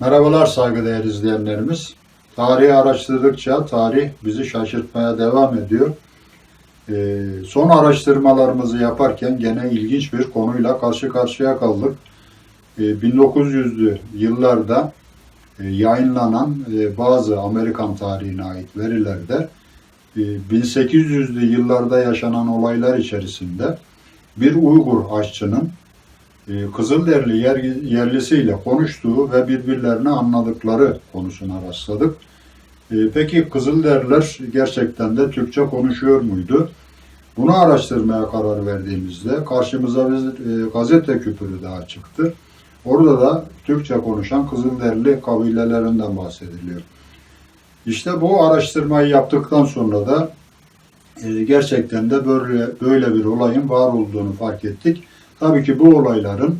Merhabalar saygıdeğer izleyenlerimiz. Tarihi araştırdıkça tarih bizi şaşırtmaya devam ediyor. Ee, son araştırmalarımızı yaparken gene ilginç bir konuyla karşı karşıya kaldık. Ee, 1900'lü yıllarda e, yayınlanan e, bazı Amerikan tarihine ait verilerde e, 1800'lü yıllarda yaşanan olaylar içerisinde bir Uygur aşçının Kızılderili yer, yerlisiyle konuştuğu ve birbirlerini anladıkları konusuna rastladık. E, Peki Kızılderililer gerçekten de Türkçe konuşuyor muydu? Bunu araştırmaya karar verdiğimizde karşımıza bir e, gazete küpürü daha çıktı. Orada da Türkçe konuşan Kızılderili kabilelerinden bahsediliyor. İşte bu araştırmayı yaptıktan sonra da e, gerçekten de böyle böyle bir olayın var olduğunu fark ettik. Tabii ki bu olayların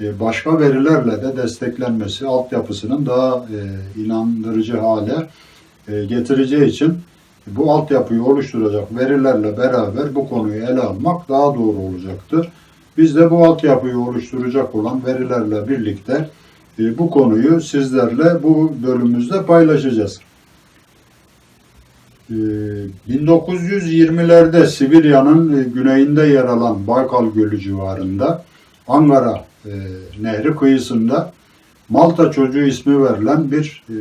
e, başka verilerle de desteklenmesi, altyapısının daha e, inandırıcı hale e, getireceği için bu altyapıyı oluşturacak verilerle beraber bu konuyu ele almak daha doğru olacaktır. Biz de bu altyapıyı oluşturacak olan verilerle birlikte bu konuyu sizlerle bu bölümümüzde paylaşacağız. E, 1920'lerde Sibirya'nın e, güneyinde yer alan Baykal Gölü civarında Angara e, Nehri kıyısında Malta çocuğu ismi verilen bir e,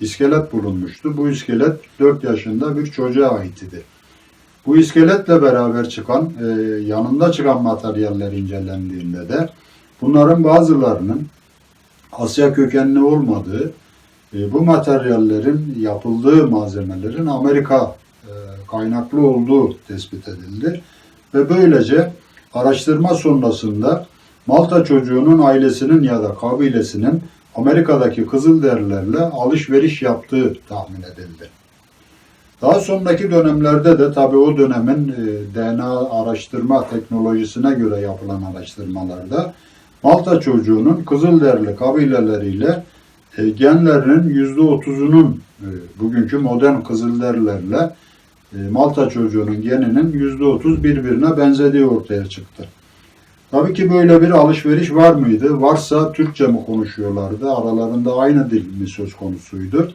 iskelet bulunmuştu. Bu iskelet 4 yaşında bir çocuğa ait idi. Bu iskeletle beraber çıkan, yanında çıkan materyaller incelendiğinde de bunların bazılarının Asya kökenli olmadığı, bu materyallerin yapıldığı malzemelerin Amerika e, kaynaklı olduğu tespit edildi. Ve böylece araştırma sonrasında Malta çocuğunun ailesinin ya da kabilesinin Amerika'daki Kızılderililerle alışveriş yaptığı tahmin edildi. Daha sonraki dönemlerde de tabi o dönemin e, DNA araştırma teknolojisine göre yapılan araştırmalarda Malta çocuğunun Kızılderili kabileleriyle e, genlerinin %30'unun e, bugünkü modern Kızılderililerle e, Malta çocuğunun geninin %30 birbirine benzediği ortaya çıktı. Tabii ki böyle bir alışveriş var mıydı? Varsa Türkçe mi konuşuyorlardı? Aralarında aynı dil mi söz konusuydu?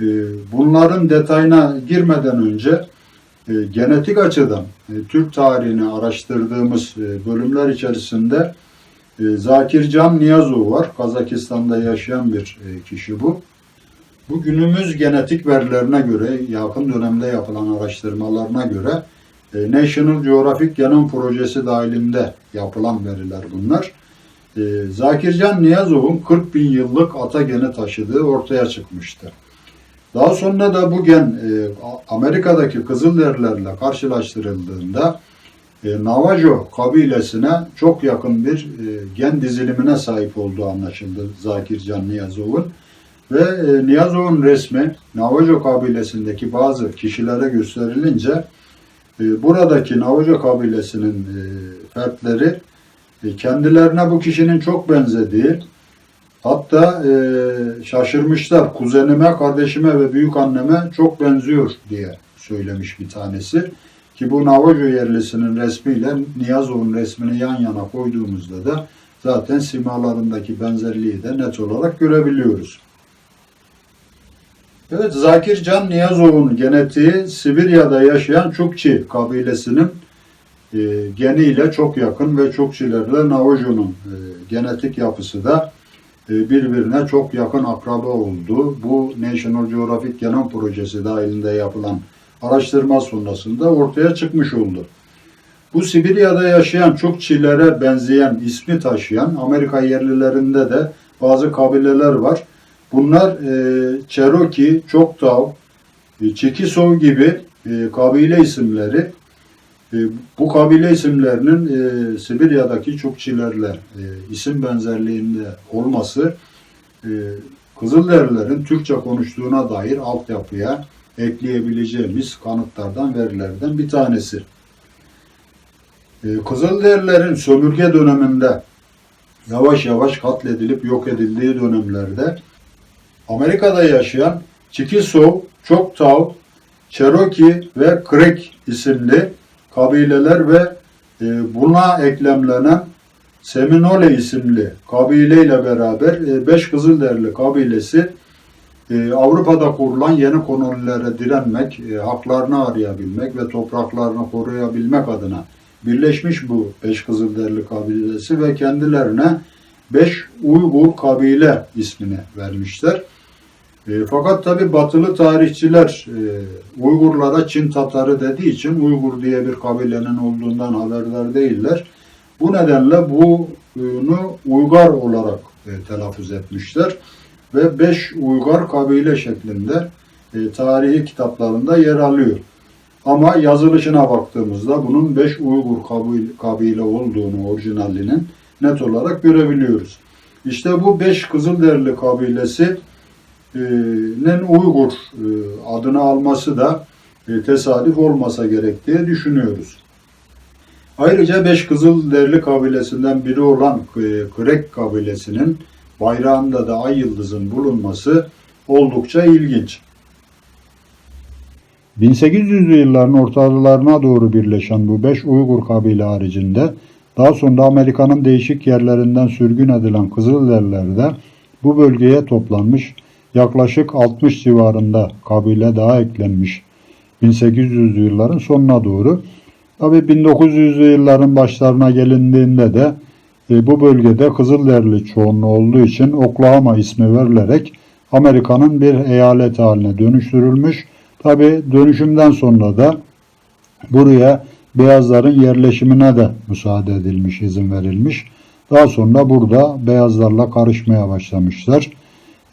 Ee, Bunların detayına girmeden önce e, genetik açıdan e, Türk tarihini araştırdığımız e, bölümler içerisinde e, Zakir Can Niyazov var. Kazakistan'da yaşayan bir e, kişi bu. Bu günümüz genetik verilerine göre, yakın dönemde yapılan araştırmalarına göre e, National Geographic Genom Projesi dahilinde yapılan veriler bunlar. E, Zakircan Niyazov'un 40 bin yıllık ata geni taşıdığı ortaya çıkmıştı. Daha sonra da bu gen Amerika'daki Kızılderililerle karşılaştırıldığında e, Navajo kabilesine çok yakın bir e, gen dizilimine sahip olduğu anlaşıldı Zakircan Niyazov'un. Ve e, Niyazov'un resmi Navajo kabilesindeki bazı kişilere gösterilince e, buradaki Navajo kabilesinin e, fertleri e, kendilerine bu kişinin çok benzediği hatta e, şaşırmışlar kuzenime, kardeşime ve büyük anneme çok benziyor diye söylemiş bir tanesi. Ki bu Navajo yerlisinin resmiyle Niyazov'un resmini yan yana koyduğumuzda da zaten simalarındaki benzerliği de net olarak görebiliyoruz. Evet, Zakir Can Niyazov'un genetiği Sibirya'da yaşayan Çukçi kabilesinin e, geniyle çok yakın ve Çukçilerle Navajo'nun e, genetik yapısı da e, birbirine çok yakın akraba olduğu bu National Geographic Genom Projesi dahilinde yapılan araştırma sonrasında ortaya çıkmış oldu. Bu Sibirya'da yaşayan Çukçilere benzeyen ismi taşıyan Amerika yerlilerinde de bazı kabileler var. Bunlar e, Cherokee, Choctaw, e, Chickasaw gibi e, kabile isimleri. E, bu kabile isimlerinin e, Sibirya'daki Çukçilerle e, isim benzerliğinde olması e, Kızılderililerin Türkçe konuştuğuna dair altyapıya ekleyebileceğimiz kanıtlardan, verilerden bir tanesi. E, Kızılderililerin sömürge döneminde yavaş yavaş katledilip yok edildiği dönemlerde Amerika'da yaşayan Chickasaw, Choctaw, Cherokee ve Creek isimli kabileler ve e, buna eklemlenen Seminole isimli kabileyle beraber e, Beş Kızılderili kabilesi e, Avrupa'da kurulan yeni kolonilere direnmek, e, haklarını arayabilmek ve topraklarını koruyabilmek adına birleşmiş bu Beş Kızılderili kabilesi ve kendilerine Beş Uygur kabile ismini vermişler. E, fakat tabi batılı tarihçiler e, Uygurlara Çin Tatarı dediği için Uygur diye bir kabilenin olduğundan haberdar değiller. Bu nedenle bunu Uygar olarak telaffuz etmişler ve beş Uygar kabile şeklinde e, tarihi kitaplarında yer alıyor. Ama yazılışına baktığımızda bunun beş Uygur kabile, olduğunu orijinalinin net olarak görebiliyoruz. İşte bu beş Kızılderili kabilesi nin Uygur e, adını alması da e, tesadüf olmasa gerek diye düşünüyoruz. Ayrıca Beş Kızılderili kabilesinden biri olan e, Kürek kabilesinin bayrağında da ay yıldızın bulunması oldukça ilginç. 1800'lü yılların ortalarına doğru birleşen bu beş Uygur kabile haricinde daha sonra Amerika'nın değişik yerlerinden sürgün edilen Kızılderililer de bu bölgeye toplanmış yaklaşık 60 civarında kabile daha eklenmiş 1800'lü yılların sonuna doğru. Tabi 1900'lü yılların başlarına gelindiğinde de e, bu bölgede Kızılderili çoğunluğu olduğu için Oklahoma ismi verilerek Amerika'nın bir eyalet haline dönüştürülmüş. Tabi dönüşümden sonra da buraya beyazların yerleşimine de müsaade edilmiş, izin verilmiş. Daha sonra burada beyazlarla karışmaya başlamışlar.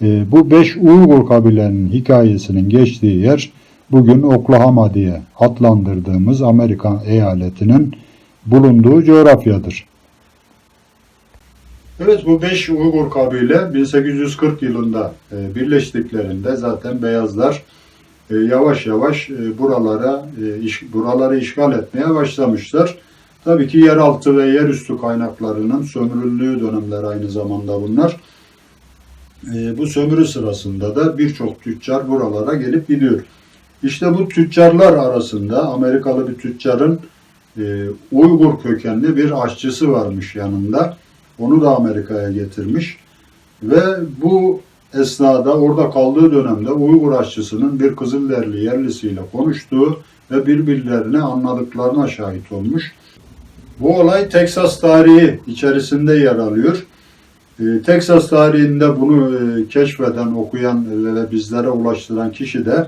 E, bu beş Uygur kabilenin hikayesinin geçtiği yer bugün Oklahoma diye adlandırdığımız Amerikan eyaletinin bulunduğu coğrafyadır. Evet bu beş Uygur kabile 1840 yılında e, birleştiklerinde zaten beyazlar e, yavaş yavaş e, buralara buraları işgal etmeye başlamışlar. Tabii ki yeraltı ve yerüstü kaynaklarının sömürüldüğü dönemler aynı zamanda bunlar. Bu sömürü sırasında da birçok tüccar buralara gelip gidiyor. İşte bu tüccarlar arasında Amerikalı bir tüccarın Uygur kökenli bir aşçısı varmış yanında. Onu da Amerika'ya getirmiş. Ve bu esnada orada kaldığı dönemde Uygur aşçısının bir Kızılderili yerlisiyle konuştuğu ve birbirlerini anladıklarına şahit olmuş. Bu olay Teksas tarihi içerisinde yer alıyor. Ee, Teksas tarihinde bunu e, keşfeden, okuyan ve bizlere ulaştıran kişi de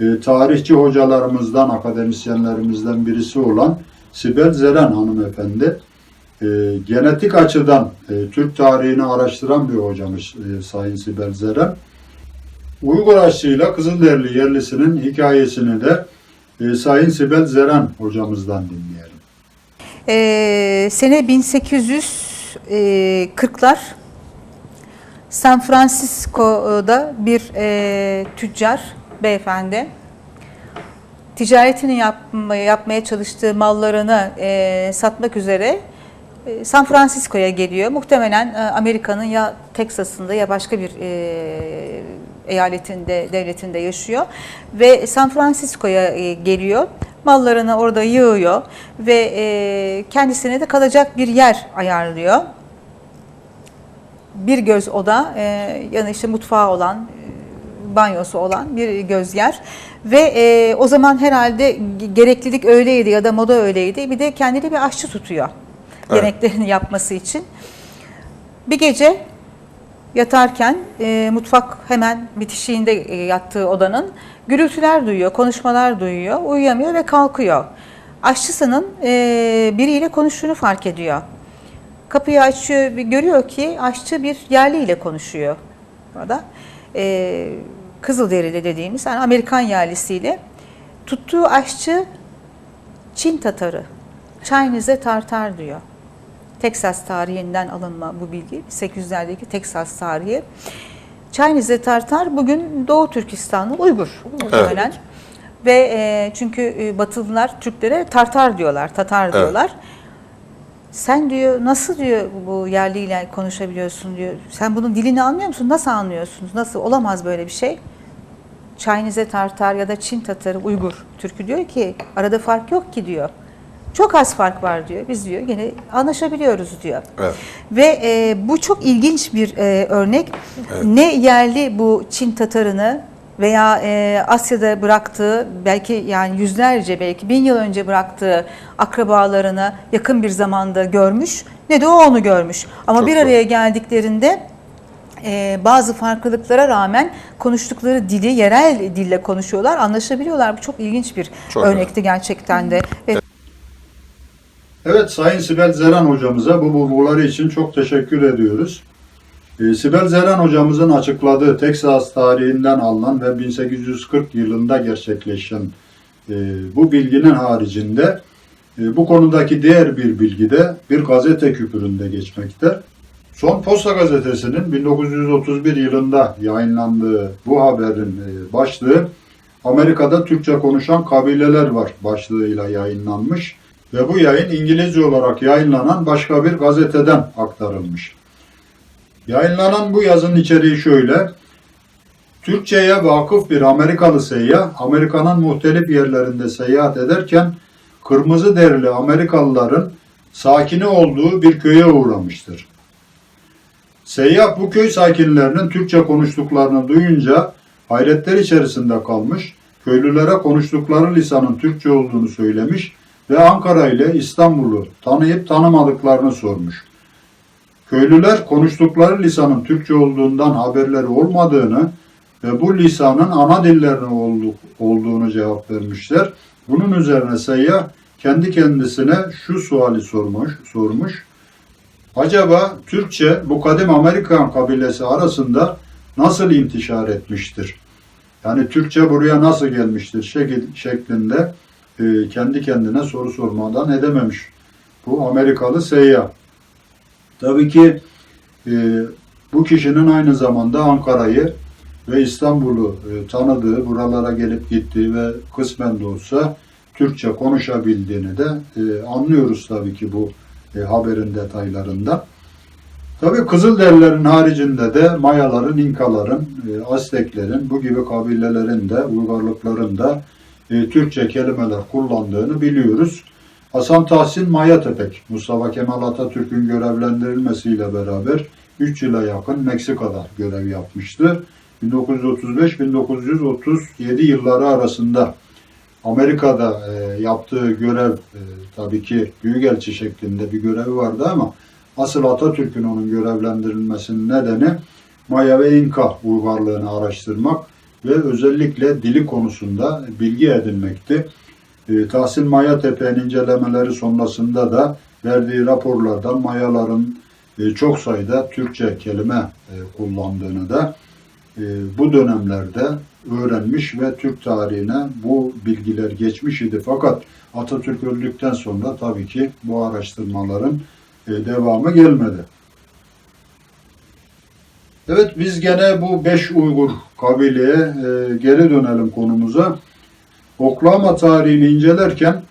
e, tarihçi hocalarımızdan, akademisyenlerimizden birisi olan Sibel Zeren hanımefendi. E, genetik açıdan Türk tarihini araştıran bir hocamız Sayın Sibel Zeren. Uygur aşçıyla Kızılderili yerlisinin hikayesini de Sayın Sibel Zeren hocamızdan dinleyelim. Ee, sene 1840'lar San Francisco'da bir e, tüccar beyefendi ticaretini yap, yapmaya çalıştığı mallarını e, satmak üzere e, San Francisco'ya geliyor. Muhtemelen e, Amerika'nın ya Teksas'ında ya başka bir e, eyaletinde, devletinde yaşıyor ve San Francisco'ya e, geliyor. Mallarını orada yığıyor ve kendisine de kalacak bir yer ayarlıyor. Bir göz oda, yani işte mutfağı olan, banyosu olan bir göz yer ve o zaman herhalde gereklilik öyleydi ya da moda öyleydi. Bir de kendine bir aşçı tutuyor Evet. yapması için. Bir gece yatarken e, mutfak hemen bitişiğinde e, yattığı odanın gürültüler duyuyor, konuşmalar duyuyor, uyuyamıyor ve kalkıyor. Aşçısının e, biriyle konuştuğunu fark ediyor. Kapıyı açıyor, görüyor ki aşçı bir yerliyle konuşuyor orada. E, Kızılderili dediğimiz yani Amerikan yerlisiyle. Tuttuğu aşçı Çin Tatarı, Chinese Tartar diyor. Texas tarihinden alınma bu bilgi. 800'lerdeki Texas tarihi. Chinese Tartar bugün Doğu Türkistanlı Uygur muhtemelen. Ve e, çünkü e, Batılılar Türklere Tartar diyorlar, Tatar diyorlar. Sen diyor nasıl diyor bu yerliyle konuşabiliyorsun diyor. Sen bunun dilini anlıyor musun? Nasıl anlıyorsunuz? Nasıl olamaz böyle bir şey? Chinese Tartar ya da Çin Tatarı Uygur Türkü diyor ki arada fark yok ki diyor. Çok az fark var diyor. Biz diyor yine anlaşabiliyoruz diyor. Evet. Ve e, bu çok ilginç bir e, örnek. Ne yerli bu Çin Tatarını veya e, Asya'da bıraktığı belki yani yüzlerce belki bin yıl önce bıraktığı akrabalarını yakın bir zamanda görmüş ne de o onu görmüş. Ama Çok bir doğru. araya geldiklerinde e, bazı farklılıklara rağmen konuştukları dili yerel dille konuşuyorlar, anlaşabiliyorlar. Bu çok ilginç bir Çok örnekti gerçekten de. Ve Evet Sayın Sibel Zeren hocamıza bu bulguları için çok teşekkür ediyoruz. Ee, Sibel Zeren hocamızın açıkladığı Texas tarihinden alınan ve 1840 yılında gerçekleşen e, bu bilginin haricinde e, bu konudaki diğer bir bilgi de bir gazete küpüründe geçmekte. Son Posta Gazetesi'nin 1931 yılında yayınlandığı bu haberin e, başlığı Amerika'da Türkçe konuşan kabileler var başlığıyla yayınlanmış ve bu yayın İngilizce olarak yayınlanan başka bir gazeteden aktarılmış. Yayınlanan bu yazının içeriği şöyle. Türkçe'ye vakıf bir Amerikalı seyyah, Amerika'nın muhtelif yerlerinde seyahat ederken kırmızı derili Amerikalıların sakini olduğu bir köye uğramıştır. Seyyah bu köy sakinlerinin Türkçe konuştuklarını duyunca hayretler içerisinde kalmış, köylülere konuştukları lisanın Türkçe olduğunu söylemiş ve Ankara ile İstanbul'u tanıyıp tanımadıklarını sormuş. Köylüler konuştukları lisanın Türkçe olduğundan haberleri olmadığını ve bu lisanın ana dillerine oldu- olduğunu cevap vermişler. Bunun üzerine seyyah kendi kendisine şu suali sormuş, sormuş. Acaba Türkçe bu kadim Amerikan kabilesi arasında nasıl intişar etmiştir? Yani Türkçe buraya nasıl gelmiştir şeklinde e, kendi kendine soru sormadan edememiş. Bu Amerikalı seyyah. Tabii ki e, bu kişinin aynı zamanda Ankara'yı ve İstanbul'u e, tanıdığı, buralara gelip gittiği ve kısmen de olsa Türkçe konuşabildiğini de e, anlıyoruz tabii ki bu e, haberin detaylarında. Tabii Kızılderililerin haricinde de Mayaların, İnkaların, e, Azteklerin, bu gibi kabilelerin de, uygarlıkların da e, Türkçe kelimeler kullandığını biliyoruz. Hasan Tahsin Maya Tepek, Mustafa Kemal Atatürk'ün görevlendirilmesiyle beraber 3 yıla yakın Meksika'da görev yapmıştı. 1935-1937 yılları arasında Amerika'da e, yaptığı görev e, tabii ki büyükelçi şeklinde bir görevi vardı ama asıl Atatürk'ün onun görevlendirilmesinin nedeni Maya ve İnka uygarlığını araştırmak ve özellikle dili konusunda bilgi edinmekti. E, Tahsin Maya Tepe'nin incelemeleri sonrasında da verdiği raporlardan Mayaların e, çok sayıda Türkçe kelime e, kullandığını da e, bu dönemlerde öğrenmiş ve Türk tarihine bu bilgiler geçmiş idi. Fakat Atatürk öldükten sonra tabii ki bu araştırmaların e, devamı gelmedi. Evet biz gene bu beş Uygur kabileye e, geri dönelim konumuza. Oklahoma tarihini incelerken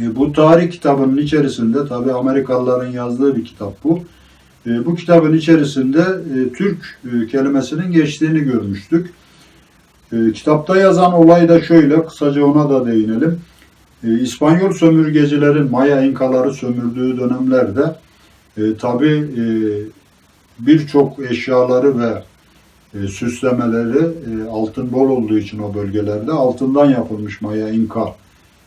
e, bu tarih kitabının içerisinde tabi Amerikalıların yazdığı bir kitap bu. E, bu kitabın içerisinde e, Türk e, kelimesinin geçtiğini görmüştük. E, kitapta yazan olay da şöyle, kısaca ona da değinelim. E, İspanyol sömürgecilerin Maya İnkaları sömürdüğü dönemlerde e, tabi e, birçok eşyaları ve e, süslemeleri e, altın bol olduğu için o bölgelerde altından yapılmış Maya İnka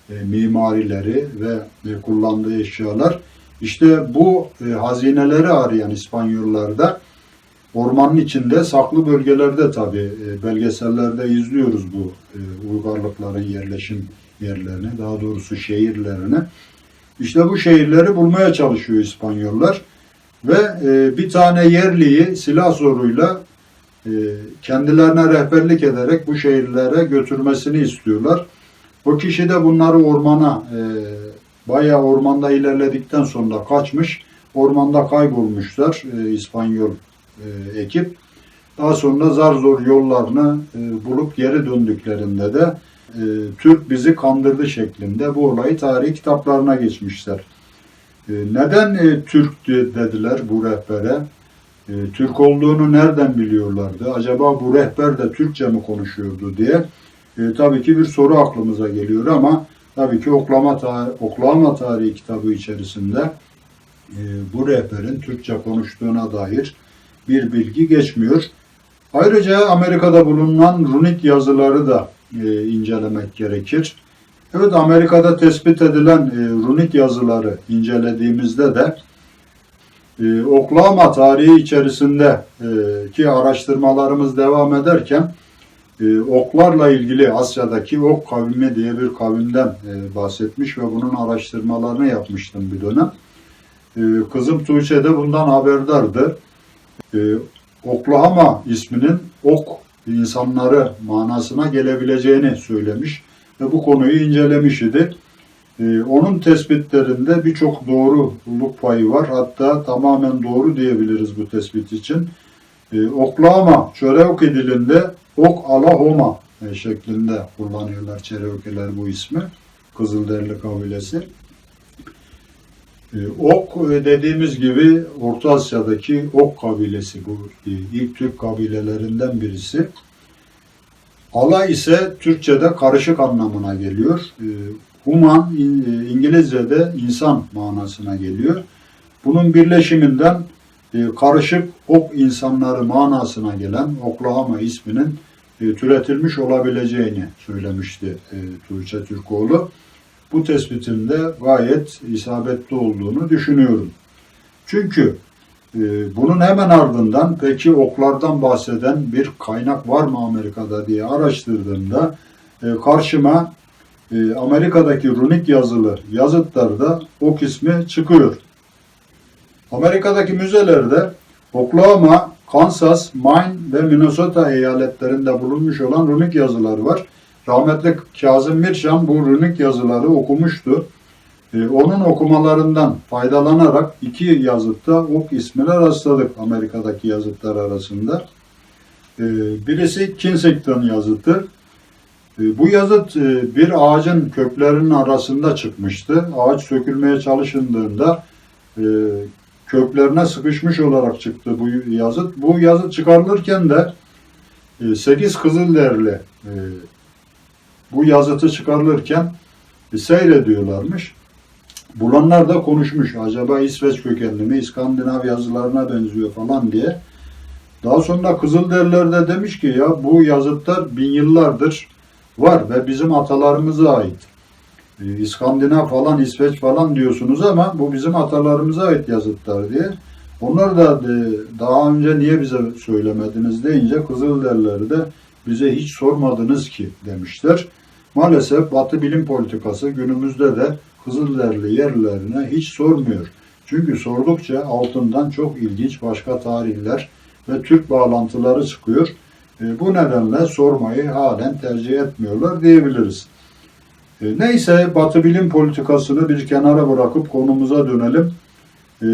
e, mimarileri ve e, kullandığı eşyalar. İşte bu e, hazineleri arayan İspanyollarda ormanın içinde saklı bölgelerde tabi e, belgesellerde izliyoruz bu e, uygarlıkların yerleşim yerlerini daha doğrusu şehirlerini. İşte bu şehirleri bulmaya çalışıyor İspanyollar ve e, bir tane yerliyi silah zoruyla e, kendilerine rehberlik ederek bu şehirlere götürmesini istiyorlar. O kişi de bunları ormana e, bayağı ormanda ilerledikten sonra kaçmış. Ormanda kaybolmuşlar e, İspanyol e, ekip. Daha sonra zar zor yollarını e, bulup geri döndüklerinde de e, Türk bizi kandırdı şeklinde bu olayı tarih kitaplarına geçmişler. E, neden e, Türk de- dediler bu rehbere? E, Türk olduğunu nereden biliyorlardı? Acaba bu rehber de Türkçe mi konuşuyordu diye e, tabii ki bir soru aklımıza geliyor ama Tabii ki Oklahoma, ta- Oklahoma Tarihi kitabı içerisinde e, bu rehberin Türkçe konuştuğuna dair bir bilgi geçmiyor. Ayrıca Amerika'da bulunan runik yazıları da e, incelemek gerekir. Evet Amerika'da tespit edilen e, runik yazıları incelediğimizde de e, Oklahoma tarihi içerisinde e, ki araştırmalarımız devam ederken e, oklarla ilgili Asya'daki ok kavmi diye bir kavimden e, bahsetmiş ve bunun araştırmalarını yapmıştım bir dönem. E, kızım Tuğçe de bundan haberdardı. E, Oklahoma isminin ok insanları manasına gelebileceğini söylemiş bu konuyu incelemiş idi. Ee, onun tespitlerinde birçok doğruluk payı var. Hatta tamamen doğru diyebiliriz bu tespit için. Ee, Oklahoma, Cherokee dilinde Oklahoma e, şeklinde kullanıyorlar Cherokee'ler bu ismi. Kızılderili kabilesi. Ee, Ok e, dediğimiz gibi Orta Asya'daki Ok kabilesi bu e, ilk Türk kabilelerinden birisi. Ala ise Türkçe'de karışık anlamına geliyor. Ee, Human e, İngilizce'de insan manasına geliyor. Bunun birleşiminden e, karışık ok insanları manasına gelen Oklahoma isminin e, türetilmiş olabileceğini söylemişti Tuğçe Türkoğlu. Bu tespitinde gayet isabetli olduğunu düşünüyorum. Çünkü bunun hemen ardından peki oklardan bahseden bir kaynak var mı Amerika'da diye araştırdığımda e, karşıma e, Amerika'daki runik yazılı yazıtlarda ok ismi çıkıyor. Amerika'daki müzelerde Oklahoma, Kansas, Maine ve Minnesota eyaletlerinde bulunmuş olan runik yazılar var. Rahmetli Kazım Mirşan bu runik yazıları okumuştu. Ee, onun okumalarından faydalanarak iki yazıtta ok ismine rastladık Amerika'daki yazıtlar arasında. Ee, birisi Kensington yazıtı. Ee, bu yazıt e, bir ağacın köklerinin arasında çıkmıştı. Ağaç sökülmeye çalışıldığında e, köklerine sıkışmış olarak çıktı bu yazıt. Bu yazıt çıkarılırken de 8 Kızılderili e, bu yazıtı çıkarılırken seyrediyorlarmış. Bulanlar da konuşmuş. Acaba İsveç kökenli mi, İskandinav yazılarına benziyor falan diye. Daha sonra Kızılderililer de demiş ki ya bu yazıtlar bin yıllardır var ve bizim atalarımıza ait. Ee, İskandinav falan, İsveç falan diyorsunuz ama bu bizim atalarımıza ait yazıtlar diye. Onlar da e, daha önce niye bize söylemediniz deyince Kızılderililer de bize hiç sormadınız ki demişler. Maalesef Batı bilim politikası günümüzde de Kızılderili yerlerine hiç sormuyor. Çünkü sordukça altından çok ilginç başka tarihler ve Türk bağlantıları çıkıyor. E, bu nedenle sormayı halen tercih etmiyorlar diyebiliriz. E, neyse Batı bilim politikasını bir kenara bırakıp konumuza dönelim. E,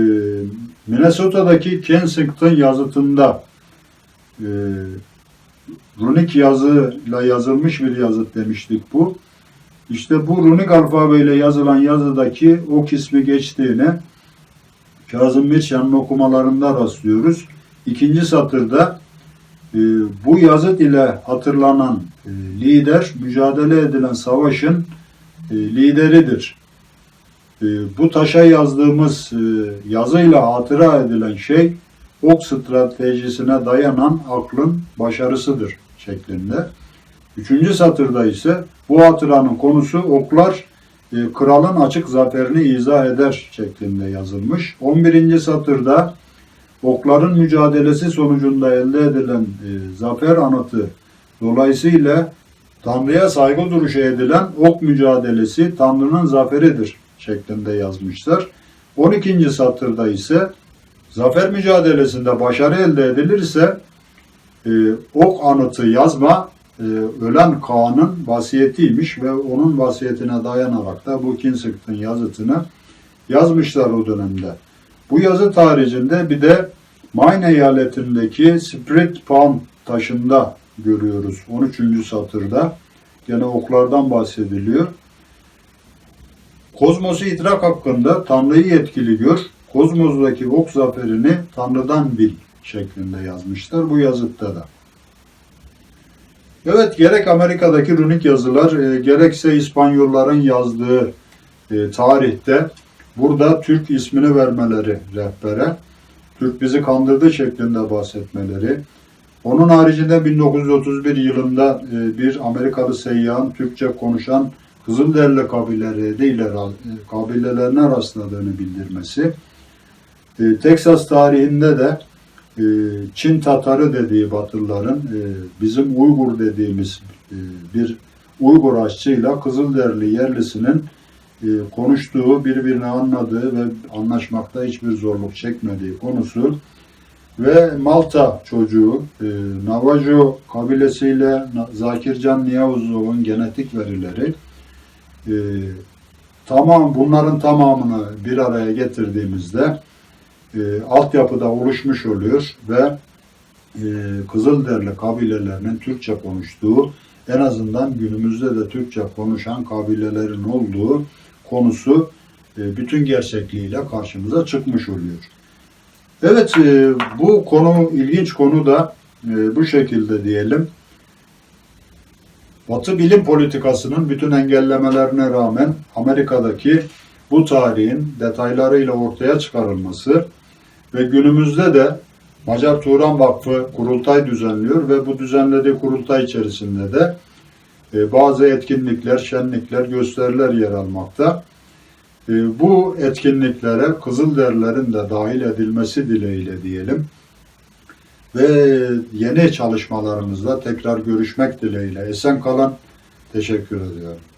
Minnesota'daki Kensington yazıtında runik yazıyla yazılmış bir yazıt demiştik bu. İşte bu runik alfabeyle yazılan yazıdaki ok ismi geçtiğini Kazım Mirçan'ın okumalarında rastlıyoruz. İkinci satırda e, bu yazıt ile hatırlanan e, lider mücadele edilen savaşın e, lideridir. E, bu taşa yazdığımız e, yazıyla hatıra edilen şey ok stratejisine dayanan aklın başarısıdır şeklinde. Üçüncü satırda ise bu hatıranın konusu oklar e, kralın açık zaferini izah eder şeklinde yazılmış. 11. satırda okların mücadelesi sonucunda elde edilen e, zafer anıtı dolayısıyla Tanrı'ya saygı duruşu edilen ok mücadelesi Tanrı'nın zaferidir şeklinde yazmışlar. 12. satırda ise zafer mücadelesinde başarı elde edilirse e, ok anıtı yazma e, ölen Kaan'ın vasiyetiymiş ve onun vasiyetine dayanarak da bu Kensington yazıtını yazmışlar o dönemde. Bu yazı haricinde bir de Maine eyaletindeki Spirit Pound taşında görüyoruz. 13. satırda. Gene oklardan bahsediliyor. Kozmosu idrak hakkında Tanrı'yı yetkili gör. Kozmos'daki ok zaferini Tanrı'dan bil şeklinde yazmışlar bu yazıtta da. Evet, gerek Amerika'daki runik yazılar, e, gerekse İspanyolların yazdığı e, tarihte burada Türk ismini vermeleri rehbere, Türk bizi kandırdı şeklinde bahsetmeleri, onun haricinde 1931 yılında e, bir Amerikalı seyyahın Türkçe konuşan Kızılderili kabileleriyle kabilelerine rastladığını bildirmesi, e, Teksas tarihinde de Çin Tatarı dediği Batılıların e, bizim Uygur dediğimiz e, bir Uygur aşçıyla Kızılderili yerlisinin e, konuştuğu, birbirini anladığı ve anlaşmakta hiçbir zorluk çekmediği konusu ve Malta çocuğu Navajo kabilesiyle Zakircan Niyazov'un genetik verileri tamam bunların tamamını bir araya getirdiğimizde e, altyapıda oluşmuş oluyor ve e, Kızılderili kabilelerinin Türkçe konuştuğu en azından günümüzde de Türkçe konuşan kabilelerin olduğu konusu e, bütün gerçekliğiyle karşımıza çıkmış oluyor. Evet e, bu konu ilginç konu da e, bu şekilde diyelim. Batı bilim politikasının bütün engellemelerine rağmen Amerika'daki bu tarihin detaylarıyla ortaya çıkarılması ve günümüzde de Macar Turan Vakfı kurultay düzenliyor ve bu düzenlediği kurultay içerisinde de e, bazı etkinlikler, şenlikler, gösteriler yer almakta. E, bu etkinliklere Kızılderililerin de dahil edilmesi dileğiyle diyelim. Ve yeni çalışmalarımızda tekrar görüşmek dileğiyle. Esen kalın. Teşekkür ediyorum.